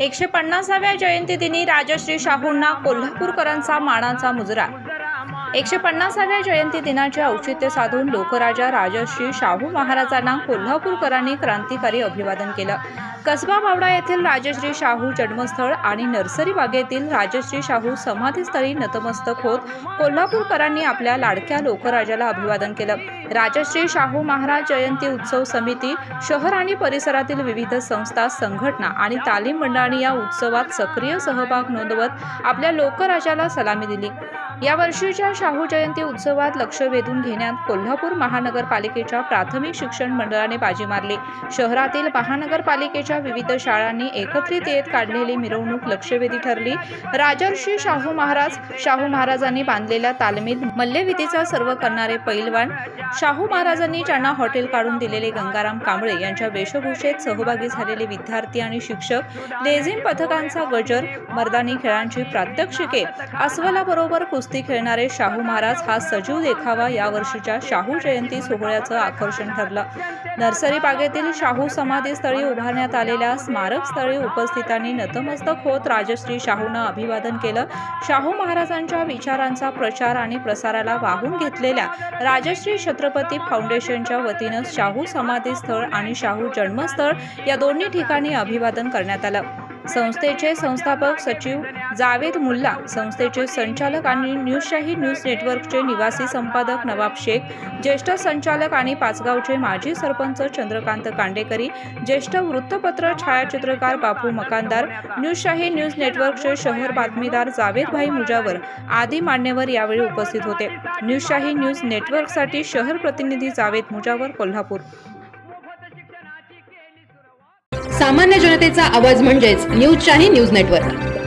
एकशे पन्नासाव्या जयंतीदिनी राजश्री शाहूंना कोल्हापूरकरांचा मानाचा मुजरा. एकशे पन्नासाव्या जयंती दिनाचे औचित्य साधून लोकराजा राजश्री शाहू महाराजांना कोल्हापूरकरांनी क्रांतिकारी अभिवादन केलं. कसबा बावडा येथील राजश्री शाहू जन्मस्थळ आणि नर्सरी बागेतील राजश्री शाहू समाधीस्थळी नतमस्तक होत कोल्हापूरकरांनी आपल्या लाडक्या लोकराजाला अभिवादन केलं. राजश्री शाहू महाराज जयंती उत्सव समिती शहर आणि परिसरातील विविध संस्था संघटना आणि तालीम मंडळांनी या उत्सवात सक्रिय सहभाग नोंदवत आपल्या लोकराजाला सलामी दिली. या वर्षीच्या शाहू जयंती उत्सवात लक्ष वेधून घेण्यात कोल्हापूर महानगरपालिकेच्या प्राथमिक शिक्षण मंडळाने बाजी मारली. शहरातील महानगरपालिकेच्या विविध शाळांनी एकत्रित येत काढलेली मिरवणूक लक्षवेधी ठरली. राजर्षी शाहू महाराज शाहू महाराजांनी बांधलेल्या तालमीत मल्लविधीचा सर्व करणारे पैलवान शाहू महाराजांनी ज्यांना हॉटेल काढून दिलेले गंगाराम कांबळे यांच्या वेशभूषेत सहभागी झालेले विद्यार्थी आणि शिक्षक लेझिम पथकांचा गजर मर्दानी खेळांची प्रात्यक्षिके अस्वलाबरोबर कुस्ती कुस्ती खेळणारे शाहू महाराज हा सजीव देखावा यावर्षीच्या शाहू जयंती सोहळ्याचं आकर्षण ठरलं. नर्सरी बागेतील शाहू समाधीस्थळी उभारण्यात आलेल्या स्मारकस्थळी उपस्थितांनी नतमस्तक होत राजश्री शाहूनं अभिवादन केलं. शाहू महाराजांच्या विचारांचा प्रचार आणि प्रसाराला वाहून घेतलेल्या राजश्री छत्रपती फाउंडेशनच्या वतीनं शाहू समाधीस्थळ आणि शाहू जन्मस्थळ या दोन्ही ठिकाणी अभिवादन करण्यात आलं. संस्थेचे संस्थापक सचिव जावेद मुल्ला संस्थेचे संचालक आणि न्यूजशाही न्यूज नेटवर्कचे निवासी संपादक नवाब शेख ज्येष्ठ संचालक आणि पाचगावचे माजी सरपंच चंद्रकांत कांडेकरी ज्येष्ठ वृत्तपत्र छायाचित्रकार बापू मकानदार न्यूजशाही न्यूज नेटवर्कचे शहर बातमीदार जावेदभाई मुजावर आदी मान्यवर यावेळी उपस्थित होते. न्यूजशाही न्यूज नेटवर्कसाठी शहर प्रतिनिधी जावेद मुजावर कोल्हापूर. सामान्य जनतेचा आवाज म्हणजेच न्यूजशाही न्यूज नेटवर्क.